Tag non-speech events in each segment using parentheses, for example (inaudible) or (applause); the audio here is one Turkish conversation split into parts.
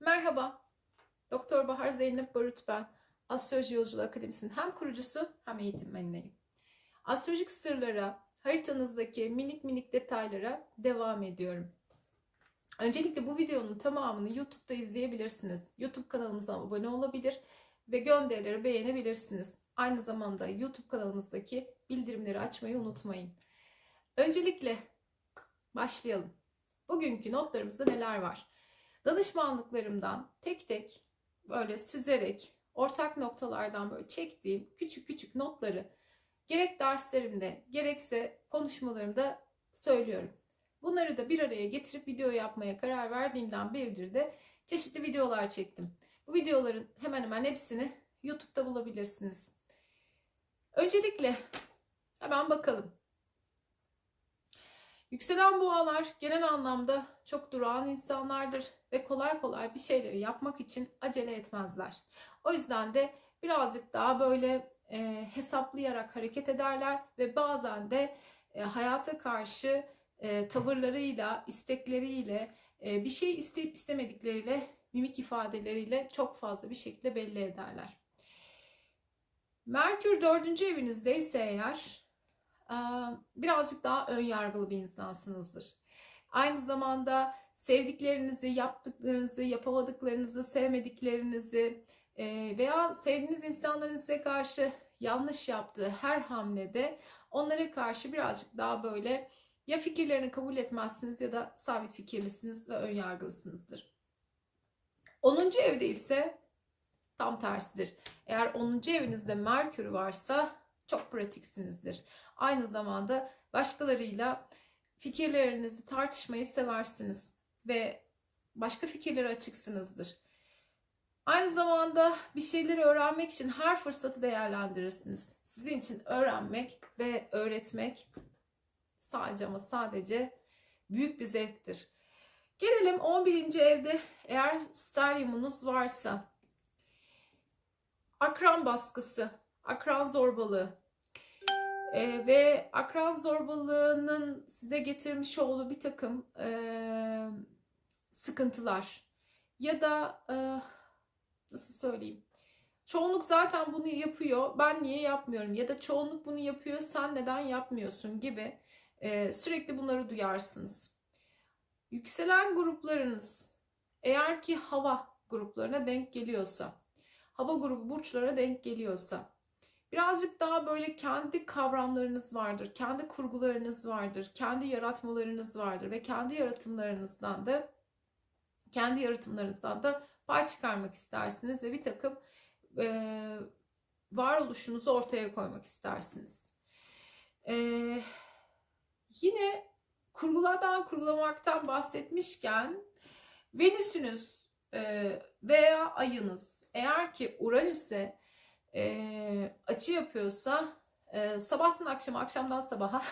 Merhaba, Doktor Bahar Zeynep Barut ben. Astroloji Yolculuğu Akademisi'nin hem kurucusu hem eğitmeniyim. Astrolojik sırlara, haritanızdaki minik minik detaylara devam ediyorum. Öncelikle bu videonun tamamını YouTube'da izleyebilirsiniz. YouTube kanalımıza abone olabilir ve gönderileri beğenebilirsiniz. Aynı zamanda YouTube kanalımızdaki bildirimleri açmayı unutmayın. Öncelikle başlayalım. Bugünkü notlarımızda neler var? Danışmanlıklarımdan tek tek böyle süzerek ortak noktalardan böyle çektiğim küçük küçük notları gerek derslerimde gerekse konuşmalarımda söylüyorum. Bunları da bir araya getirip video yapmaya karar verdiğimden beridir de çeşitli videolar çektim. Bu videoların hemen hemen hepsini YouTube'da bulabilirsiniz. Öncelikle hemen bakalım. Yükselen boğalar genel anlamda çok durağan insanlardır ve kolay kolay bir şeyleri yapmak için acele etmezler. O yüzden de birazcık daha böyle e, hesaplayarak hareket ederler ve bazen de e, hayata karşı e, tavırlarıyla, istekleriyle, e, bir şey isteyip istemedikleriyle, mimik ifadeleriyle çok fazla bir şekilde belli ederler. Merkür dördüncü evinizdeyse eğer e, birazcık daha ön yargılı bir insansınızdır. Aynı zamanda sevdiklerinizi, yaptıklarınızı, yapamadıklarınızı, sevmediklerinizi e, veya sevdiğiniz insanların size karşı yanlış yaptığı her hamlede onlara karşı birazcık daha böyle ya fikirlerini kabul etmezsiniz ya da sabit fikirlisiniz ve ön yargılısınızdır. 10. evde ise tam tersidir. Eğer 10. evinizde Merkür varsa çok pratiksinizdir. Aynı zamanda başkalarıyla fikirlerinizi tartışmayı seversiniz ve başka fikirlere açıksınızdır. Aynı zamanda bir şeyleri öğrenmek için her fırsatı değerlendirirsiniz. Sizin için öğrenmek ve öğretmek sadece ama sadece büyük bir zevktir. Gelelim 11. evde eğer steryumunuz varsa akran baskısı, akran zorbalığı e, ve akran zorbalığının size getirmiş olduğu bir takım e, sıkıntılar. Ya da e, nasıl söyleyeyim? Çoğunluk zaten bunu yapıyor ben niye yapmıyorum? Ya da çoğunluk bunu yapıyor sen neden yapmıyorsun gibi e, sürekli bunları duyarsınız. Yükselen gruplarınız eğer ki hava gruplarına denk geliyorsa hava grubu burçlara denk geliyorsa birazcık daha böyle kendi kavramlarınız vardır, kendi kurgularınız vardır, kendi yaratmalarınız vardır ve kendi yaratımlarınızdan da kendi yaratımlarınızdan da pay çıkarmak istersiniz ve bir takım e, varoluşunuzu ortaya koymak istersiniz. E, yine kurgulardan kurgulamaktan bahsetmişken Venüsünüz e, veya ayınız eğer ki Uranüs'e e, açı yapıyorsa e, sabahtan akşama, akşamdan sabaha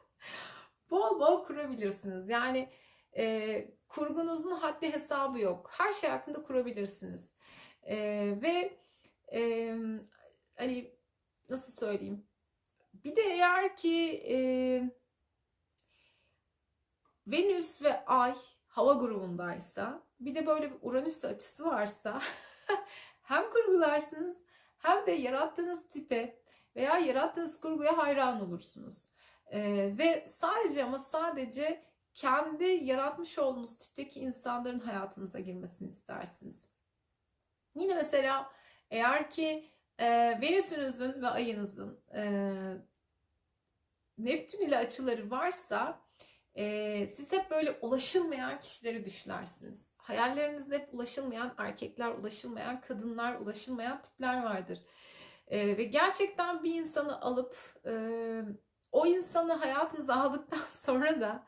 (laughs) bol bol kurabilirsiniz. Yani e, kurgunuzun haddi hesabı yok. Her şey hakkında kurabilirsiniz. E, ve e, hani nasıl söyleyeyim? Bir de eğer ki e, Venüs ve Ay hava grubundaysa bir de böyle bir Uranüs açısı varsa (laughs) hem kurgularsınız hem de yarattığınız tipe veya yarattığınız kurguya hayran olursunuz. Ee, ve sadece ama sadece kendi yaratmış olduğunuz tipteki insanların hayatınıza girmesini istersiniz. Yine mesela eğer ki e, Venüs'ünüzün ve ayınızın e, Neptün ile açıları varsa e, siz hep böyle ulaşılmayan kişileri düşlersiniz. Hayallerinizde hep ulaşılmayan erkekler, ulaşılmayan kadınlar, ulaşılmayan tipler vardır. E, ve gerçekten bir insanı alıp e, o insanı hayatınıza aldıktan (laughs) sonra da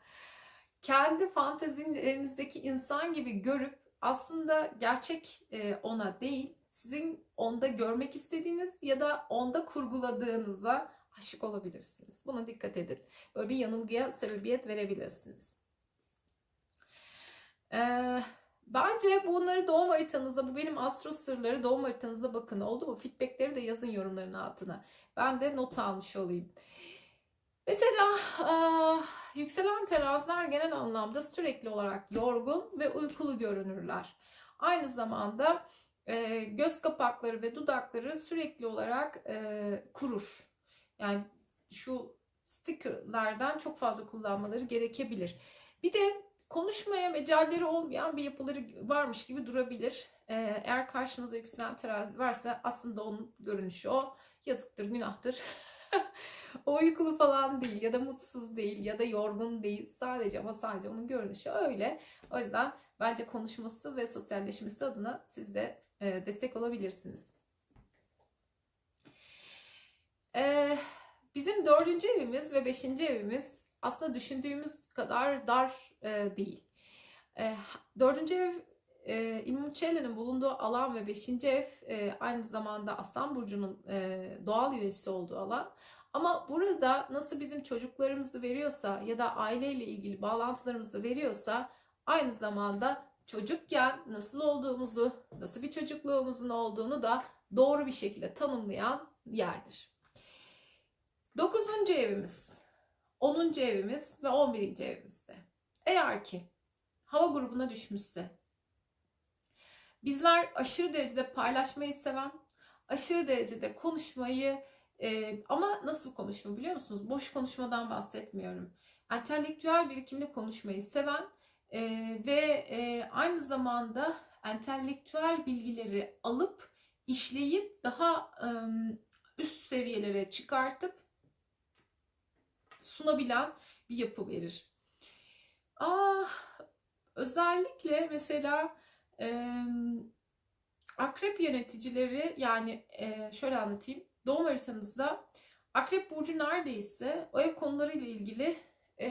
kendi fantezilerinizdeki insan gibi görüp aslında gerçek e, ona değil, sizin onda görmek istediğiniz ya da onda kurguladığınıza aşık olabilirsiniz. Buna dikkat edin. Böyle bir yanılgıya sebebiyet verebilirsiniz. Ee, bence bunları doğum haritanızda, bu benim astro sırları doğum haritanızda bakın. Oldu mu? Feedbackleri de yazın yorumların altına. Ben de not almış olayım. Mesela e, yükselen teraziler genel anlamda sürekli olarak yorgun ve uykulu görünürler. Aynı zamanda e, göz kapakları ve dudakları sürekli olarak e, kurur. Yani şu stickerlardan çok fazla kullanmaları gerekebilir. Bir de konuşmaya mecalleri olmayan bir yapıları varmış gibi durabilir. Ee, eğer karşınızda yükselen terazi varsa aslında onun görünüşü o. Yazıktır, günahtır. (laughs) o uykulu falan değil ya da mutsuz değil ya da yorgun değil. Sadece ama sadece onun görünüşü öyle. O yüzden bence konuşması ve sosyalleşmesi adına siz de e, destek olabilirsiniz. Ee, bizim dördüncü evimiz ve beşinci evimiz aslında düşündüğümüz kadar dar e, değil. E, dördüncü ev e, İlmuçelli'nin bulunduğu alan ve beşinci ev e, aynı zamanda Aslan Burcu'nun e, doğal yöneticisi olduğu alan. Ama burada nasıl bizim çocuklarımızı veriyorsa ya da aileyle ilgili bağlantılarımızı veriyorsa aynı zamanda çocukken nasıl olduğumuzu, nasıl bir çocukluğumuzun olduğunu da doğru bir şekilde tanımlayan yerdir. Dokuzuncu evimiz, onuncu evimiz ve on birinci evimizde. Eğer ki hava grubuna düşmüşse, bizler aşırı derecede paylaşmayı seven, aşırı derecede konuşmayı e, ama nasıl konuşma biliyor musunuz? Boş konuşmadan bahsetmiyorum. Entelektüel birikimli konuşmayı seven e, ve e, aynı zamanda entelektüel bilgileri alıp işleyip daha e, üst seviyelere çıkartıp sunabilen bir yapı verir. Ah, özellikle mesela e, akrep yöneticileri yani e, şöyle anlatayım. Doğum haritanızda akrep burcu neredeyse o ev konularıyla ilgili e,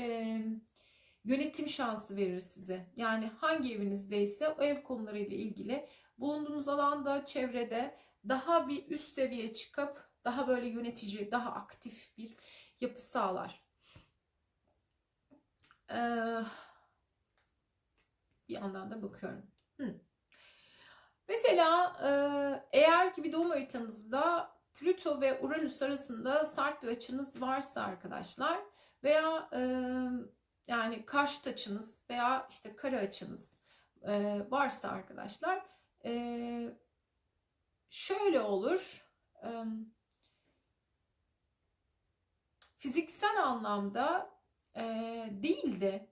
yönetim şansı verir size. Yani hangi evinizdeyse o ev konularıyla ilgili bulunduğunuz alanda, çevrede daha bir üst seviye çıkıp daha böyle yönetici, daha aktif bir yapı sağlar. Ee, bir yandan da bakıyorum. Hı. Mesela e, eğer ki bir doğum haritanızda Plüto ve Uranüs arasında sert bir açınız varsa arkadaşlar veya e, yani karşı açınız veya işte kare açınız e, varsa arkadaşlar e, şöyle olur. E, fiziksel anlamda e, değil de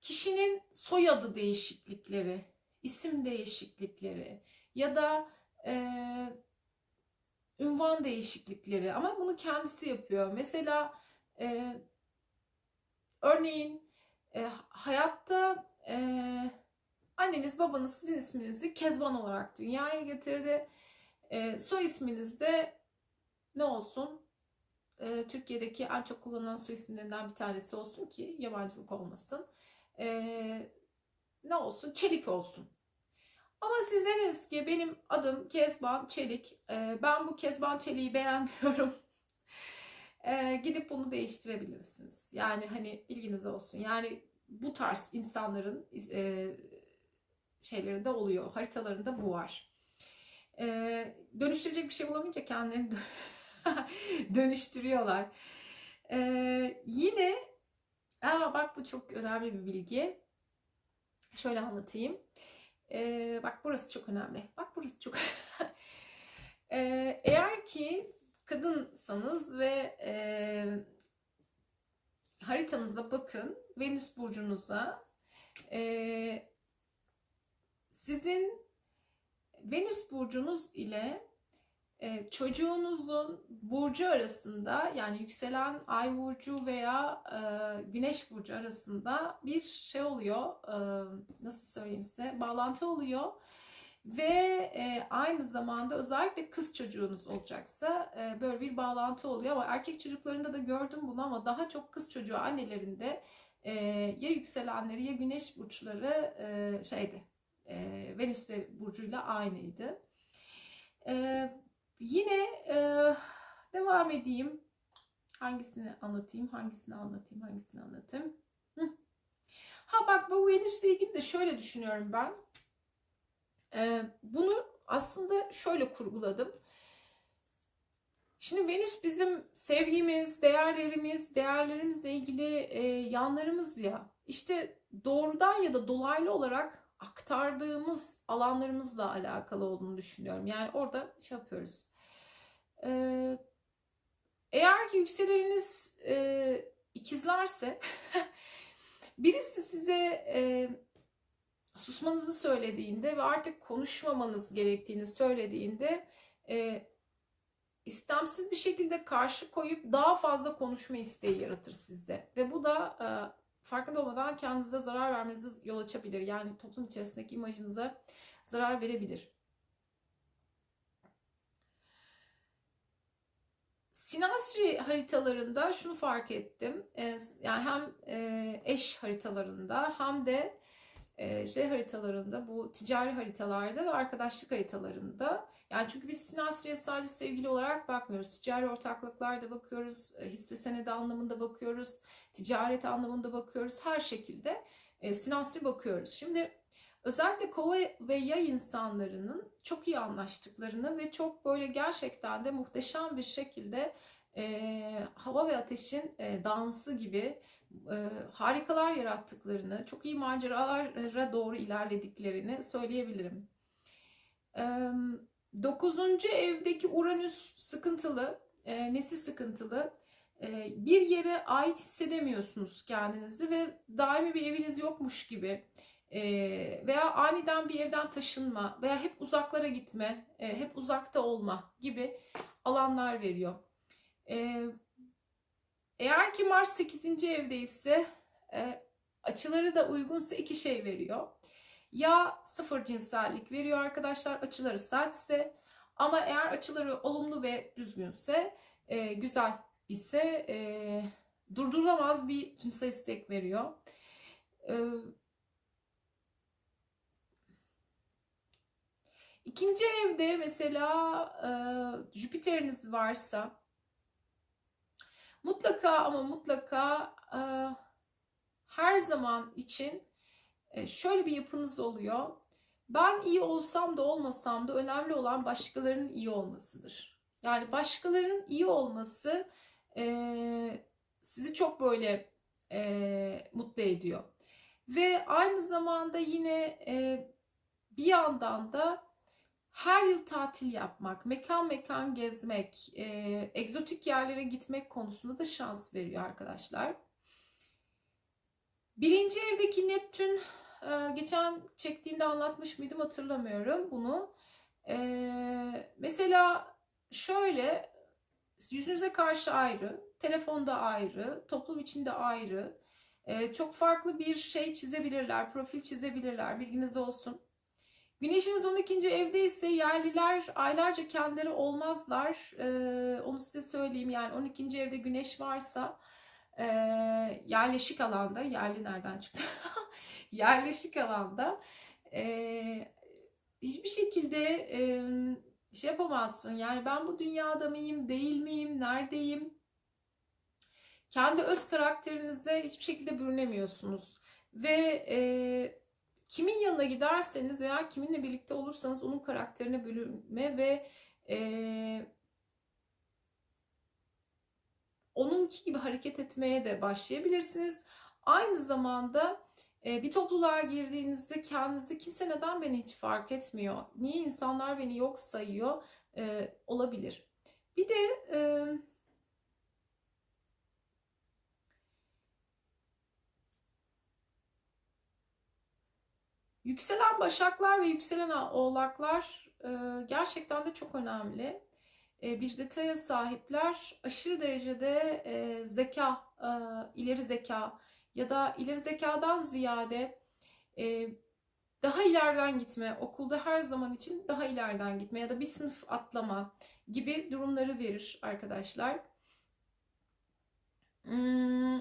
kişinin soyadı değişiklikleri, isim değişiklikleri ya da e, ünvan değişiklikleri ama bunu kendisi yapıyor. Mesela e, örneğin e, hayatta e, anneniz babanız sizin isminizi Kezban olarak dünyaya getirdi. E, soy isminiz de ne olsun? E, Türkiye'deki en çok kullanılan soy isimlerinden bir tanesi olsun ki yabancılık olmasın. E, ne olsun? Çelik olsun. Ama siz dediniz ki benim adım Kezban Çelik. E, ben bu Kezban Çelik'i beğenmiyorum. (laughs) e, gidip bunu değiştirebilirsiniz. Yani hani bilginiz olsun. Yani bu tarz insanların e, şeylerinde oluyor. Haritalarında bu var. E, dönüştürecek bir şey bulamayınca kendilerini (laughs) dönüştürüyorlar. Yine aa bak bu çok önemli bir bilgi. Şöyle anlatayım. E, bak burası çok önemli. Bak burası çok (laughs) e, Eğer ki kadınsanız ve e, haritanıza bakın. Venüs burcunuza. E, sizin Venüs burcunuz ile e, çocuğunuzun burcu arasında yani yükselen ay burcu veya e, güneş burcu arasında bir şey oluyor. E, nasıl söyleyeyim size? Bağlantı oluyor. Ve e, aynı zamanda özellikle kız çocuğunuz olacaksa e, böyle bir bağlantı oluyor ama erkek çocuklarında da gördüm bunu ama daha çok kız çocuğu annelerinde e, ya yükselenleri ya güneş burçları e, şeydi e, Venüs burcuyla aynıydı. E, yine e, devam edeyim. Hangisini anlatayım, hangisini anlatayım, hangisini anlatayım. Ha bak bu Venüs'le ilgili de şöyle düşünüyorum ben. Ee, bunu aslında şöyle kurguladım. Şimdi Venüs bizim sevgimiz, değerlerimiz, değerlerimizle ilgili e, yanlarımız ya. İşte doğrudan ya da dolaylı olarak aktardığımız alanlarımızla alakalı olduğunu düşünüyorum. Yani orada şey yapıyoruz. Ee, eğer ki yükseleniniz e, ikizlerse (laughs) birisi size e, susmanızı söylediğinde ve artık konuşmamanız gerektiğini söylediğinde e, istemsiz bir şekilde karşı koyup daha fazla konuşma isteği yaratır sizde. Ve bu da e, farkında olmadan kendinize zarar vermenize yol açabilir. Yani toplum içerisindeki imajınıza zarar verebilir. Sinastri haritalarında şunu fark ettim. E, yani hem e, eş haritalarında hem de e, şey haritalarında bu ticari haritalarda ve arkadaşlık haritalarında yani çünkü biz Sinastri'ye sadece sevgili olarak bakmıyoruz. Ticari ortaklıklarda bakıyoruz, e, hisse senedi anlamında bakıyoruz, ticaret anlamında bakıyoruz. Her şekilde e, Sinastri bakıyoruz. Şimdi özellikle kova ve yay insanlarının çok iyi anlaştıklarını ve çok böyle gerçekten de muhteşem bir şekilde e, hava ve ateşin e, dansı gibi e, harikalar yarattıklarını, çok iyi maceralara doğru ilerlediklerini söyleyebilirim. E, dokuzuncu evdeki Uranüs sıkıntılı, e, nesi sıkıntılı? E, bir yere ait hissedemiyorsunuz kendinizi ve daimi bir eviniz yokmuş gibi e, veya aniden bir evden taşınma veya hep uzaklara gitme, e, hep uzakta olma gibi alanlar veriyor. E, eğer ki Mars 8. evde ise e, açıları da uygunsa iki şey veriyor. Ya sıfır cinsellik veriyor arkadaşlar açıları sertse ama eğer açıları olumlu ve düzgünse e, güzel ise e, durdurulamaz bir cinsel istek veriyor. E, ikinci evde mesela e, Jüpiter'iniz varsa Mutlaka ama mutlaka e, her zaman için şöyle bir yapınız oluyor. Ben iyi olsam da olmasam da önemli olan başkalarının iyi olmasıdır. Yani başkalarının iyi olması e, sizi çok böyle e, mutlu ediyor. Ve aynı zamanda yine e, bir yandan da her yıl tatil yapmak, mekan mekan gezmek, e, egzotik yerlere gitmek konusunda da şans veriyor arkadaşlar. Birinci evdeki Neptün, e, geçen çektiğimde anlatmış mıydım hatırlamıyorum bunu. E, mesela şöyle, yüzünüze karşı ayrı, telefonda ayrı, toplum içinde ayrı, e, çok farklı bir şey çizebilirler, profil çizebilirler, bilginiz olsun. Güneşiniz 12. evde ise yerliler aylarca kendileri olmazlar. Ee, onu size söyleyeyim yani 12. evde güneş varsa e, yerleşik alanda, yerli nereden çıktı? (laughs) yerleşik alanda e, hiçbir şekilde e, şey yapamazsın. Yani ben bu dünyada mıyım, değil miyim, neredeyim? Kendi öz karakterinizde hiçbir şekilde bürünemiyorsunuz. Ve e, kimin yanına giderseniz veya kiminle birlikte olursanız onun karakterine bölünme ve e, onunki gibi hareket etmeye de başlayabilirsiniz. Aynı zamanda bir topluluğa girdiğinizde kendinizi kimse neden beni hiç fark etmiyor, niye insanlar beni yok sayıyor e, olabilir. Bir de e, Yükselen başaklar ve yükselen oğlaklar e, gerçekten de çok önemli. E, bir detaya sahipler aşırı derecede e, zeka, ileri zeka ya da ileri zekadan ziyade daha ileriden gitme, okulda her zaman için daha ileriden gitme ya da bir sınıf atlama gibi durumları verir arkadaşlar. Hmm,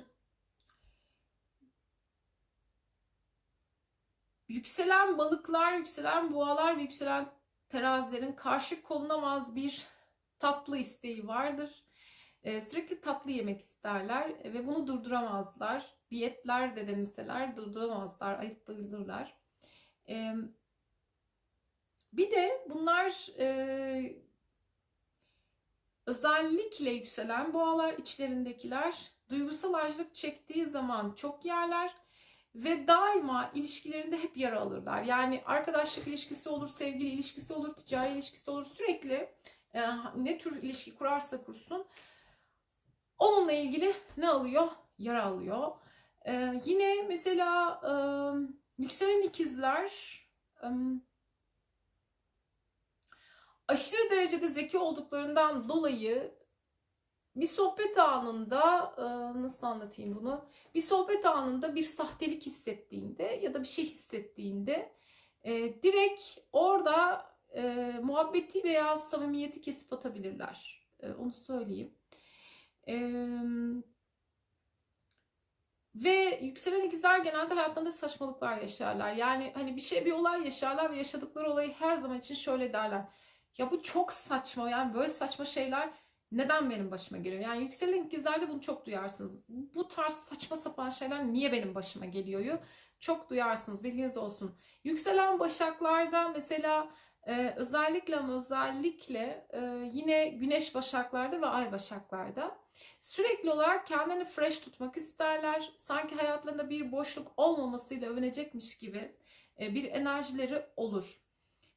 Yükselen balıklar, yükselen boğalar ve yükselen terazilerin karşı konulmaz bir tatlı isteği vardır. Ee, sürekli tatlı yemek isterler ve bunu durduramazlar. Diyetler de deneseler durduramazlar, ayıklanırlar. Ee, bir de bunlar e, özellikle yükselen boğalar içlerindekiler duygusal açlık çektiği zaman çok yerler ve daima ilişkilerinde hep yara alırlar. Yani arkadaşlık ilişkisi olur, sevgili ilişkisi olur, ticari ilişkisi olur. Sürekli e, ne tür ilişki kurarsa kursun onunla ilgili ne alıyor? Yara alıyor. E, yine mesela e, yükselen ikizler e, aşırı derecede zeki olduklarından dolayı bir sohbet anında e, nasıl anlatayım bunu? Bir sohbet anında bir sahtelik hissettiğinde ya da bir şey hissettiğinde e, direkt orada e, muhabbeti veya samimiyeti kesip atabilirler. Onu söyleyeyim. Ve yükselen ikizler genelde hayatlarında saçmalıklar yaşarlar. Yani hani bir şey bir olay yaşarlar ve yaşadıkları olayı her zaman için şöyle derler. Ya bu çok saçma yani böyle saçma şeyler neden benim başıma geliyor? Yani yükselen ikizlerde bunu çok duyarsınız. Bu tarz saçma sapan şeyler niye benim başıma geliyor? Çok duyarsınız bilginiz olsun. Yükselen başaklarda mesela e, özellikle ama özellikle e, yine güneş başaklarda ve ay başaklarda sürekli olarak kendini fresh tutmak isterler. Sanki hayatlarında bir boşluk olmamasıyla övünecekmiş gibi e, bir enerjileri olur.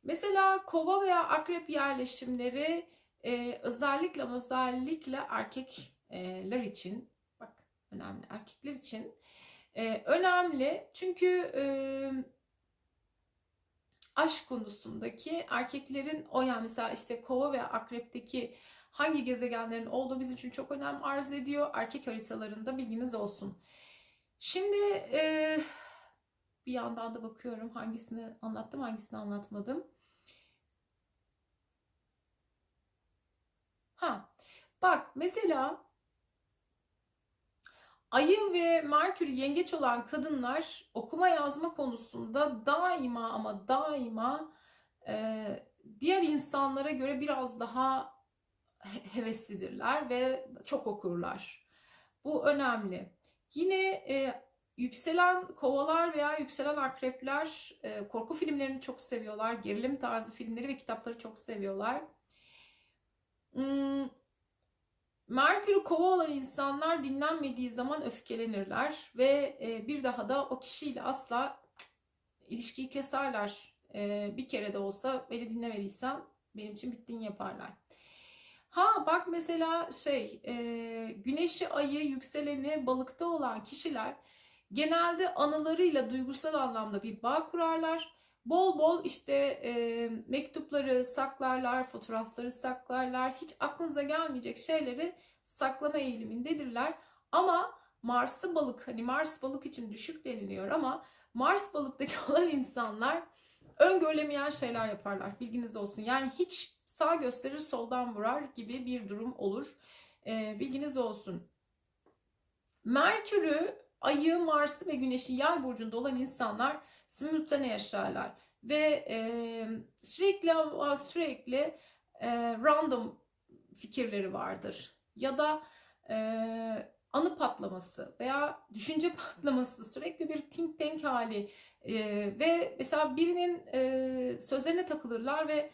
Mesela kova veya akrep yerleşimleri ee, özellikle ama özellikle erkekler için bak önemli erkekler için e, önemli çünkü e, aşk konusundaki erkeklerin o yani mesela işte kova ve akrepteki hangi gezegenlerin olduğu bizim için çok önem arz ediyor. Erkek haritalarında bilginiz olsun. Şimdi e, bir yandan da bakıyorum hangisini anlattım hangisini anlatmadım. Ha, bak mesela Ayı ve Merkür yengeç olan kadınlar okuma yazma konusunda daima ama daima e, diğer insanlara göre biraz daha heveslidirler ve çok okurlar. Bu önemli. Yine e, yükselen kovalar veya yükselen akrepler e, korku filmlerini çok seviyorlar. Gerilim tarzı filmleri ve kitapları çok seviyorlar. Hmm, Merkür'ü kova olan insanlar dinlenmediği zaman öfkelenirler ve e, bir daha da o kişiyle asla ilişkiyi keserler. E, bir kere de olsa beni dinlemediysen benim için bittiğini yaparlar. Ha bak mesela şey e, güneşi ayı yükseleni balıkta olan kişiler genelde anılarıyla duygusal anlamda bir bağ kurarlar Bol bol işte e, mektupları saklarlar, fotoğrafları saklarlar. Hiç aklınıza gelmeyecek şeyleri saklama eğilimindedirler. Ama Mars'ı balık, hani Mars balık için düşük deniliyor ama Mars balıktaki (laughs) olan insanlar öngörülemeyen şeyler yaparlar. Bilginiz olsun. Yani hiç sağ gösterir soldan vurar gibi bir durum olur. E, bilginiz olsun. Merkür'ü, Ayı, Mars'ı ve Güneş'i yay burcunda olan insanlar simultane yaşarlar ve e, sürekli sürekli e, random fikirleri vardır ya da e, anı patlaması veya düşünce (laughs) patlaması sürekli bir think tank hali e, ve mesela birinin e, sözlerine takılırlar ve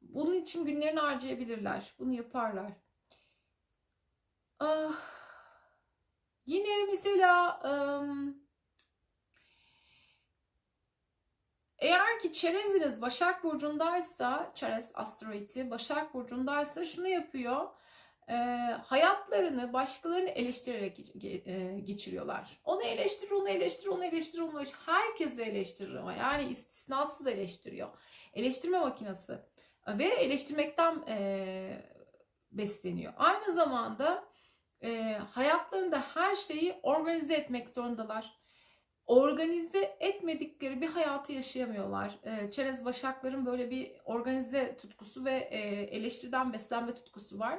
bunun için günlerini harcayabilirler. Bunu yaparlar. Ah, yine mesela Eğer ki çereziniz Başak Burcu'ndaysa, çerez asteroidi Başak Burcu'ndaysa şunu yapıyor. Hayatlarını başkalarını eleştirerek geçiriyorlar. Onu eleştirir, onu eleştirir, onu eleştirir, onu eleştirir. Herkesi eleştirir ama yani istisnasız eleştiriyor. Eleştirme makinesi. Ve eleştirmekten besleniyor. Aynı zamanda e, hayatlarında her şeyi organize etmek zorundalar organize etmedikleri bir hayatı yaşayamıyorlar. E, çerez başakların böyle bir organize tutkusu ve e, eleştiriden beslenme tutkusu var.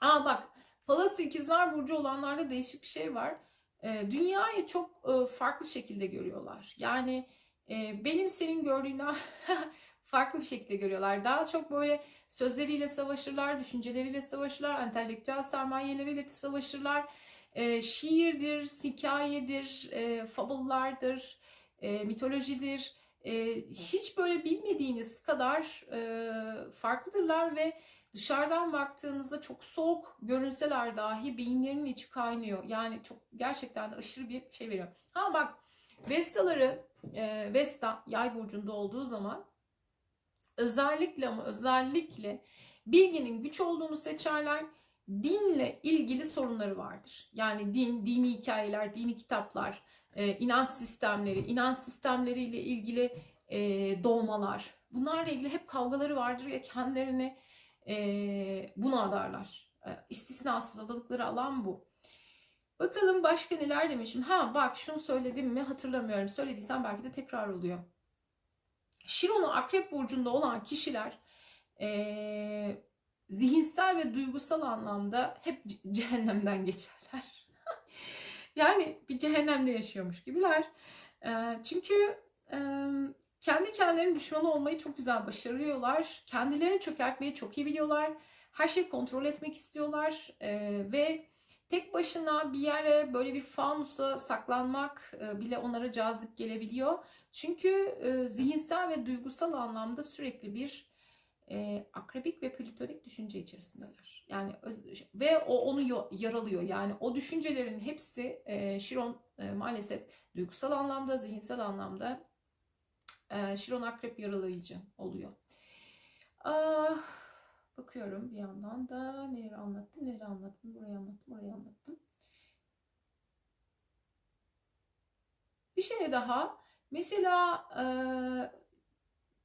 Aa bak Falası ikizler burcu olanlarda değişik bir şey var. E, dünyayı çok e, farklı şekilde görüyorlar. Yani e, benim senin gördüğünden (laughs) farklı bir şekilde görüyorlar. Daha çok böyle sözleriyle savaşırlar, düşünceleriyle savaşırlar, entelektüel sermayeleriyle savaşırlar e, şiirdir, hikayedir, e, fabullardır, e, mitolojidir. E, hiç böyle bilmediğiniz kadar e, farklıdırlar ve Dışarıdan baktığınızda çok soğuk görünseler dahi beyinlerinin içi kaynıyor. Yani çok gerçekten de aşırı bir şey veriyor. Ha bak Vestaları e, Vesta yay burcunda olduğu zaman özellikle ama özellikle bilginin güç olduğunu seçerler. Dinle ilgili sorunları vardır. Yani din, dini hikayeler, dini kitaplar, e, inanç sistemleri, inanç sistemleriyle ilgili e, doğmalar. Bunlarla ilgili hep kavgaları vardır ya kendilerini e, buna adarlar. İstisnasız adadıkları alan bu. Bakalım başka neler demişim. Ha bak şunu söyledim mi hatırlamıyorum. Söylediysem belki de tekrar oluyor. Şiron'u akrep burcunda olan kişiler e, zihinsel ve duygusal anlamda hep ce- cehennemden geçerler. (laughs) yani bir cehennemde yaşıyormuş gibiler. E, çünkü e, kendi kendilerinin düşmanı olmayı çok güzel başarıyorlar. Kendilerini çökertmeyi çok iyi biliyorlar. Her şeyi kontrol etmek istiyorlar e, ve tek başına bir yere böyle bir fanusa saklanmak e, bile onlara cazip gelebiliyor. Çünkü e, zihinsel ve duygusal anlamda sürekli bir e, akrabik ve plütonik düşünce içerisindeler. Yani ve o onu yo- yaralıyor. Yani o düşüncelerin hepsi e, Şiron e, maalesef duygusal anlamda, zihinsel anlamda e, Şiron akrep yaralayıcı oluyor. Ah, bakıyorum bir yandan da neleri anlattım, neleri anlattım, burayı anlattım, orayı anlattım. Bir şey daha. Mesela e,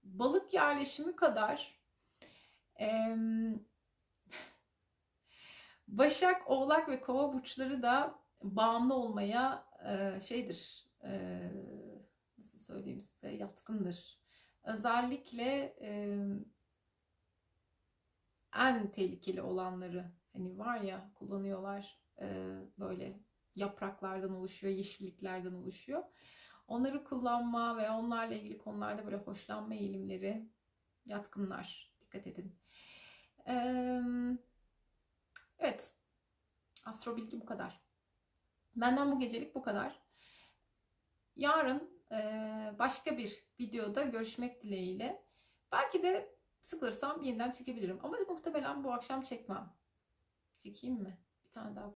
balık yerleşimi kadar e, (laughs) Başak, Oğlak ve Kova burçları da bağımlı olmaya e, şeydir. e, nasıl söyleyeyim size yatkındır. Özellikle e, en tehlikeli olanları hani var ya kullanıyorlar e, böyle yapraklardan oluşuyor, yeşilliklerden oluşuyor. Onları kullanma ve onlarla ilgili konularda böyle hoşlanma eğilimleri yatkınlar. Dikkat edin. Eee, evet. Astro bilgi bu kadar. Benden bu gecelik bu kadar. Yarın eee, başka bir videoda görüşmek dileğiyle. Belki de sıkılırsam yeniden çekebilirim. Ama muhtemelen bu akşam çekmem. Çekeyim mi? Bir tane daha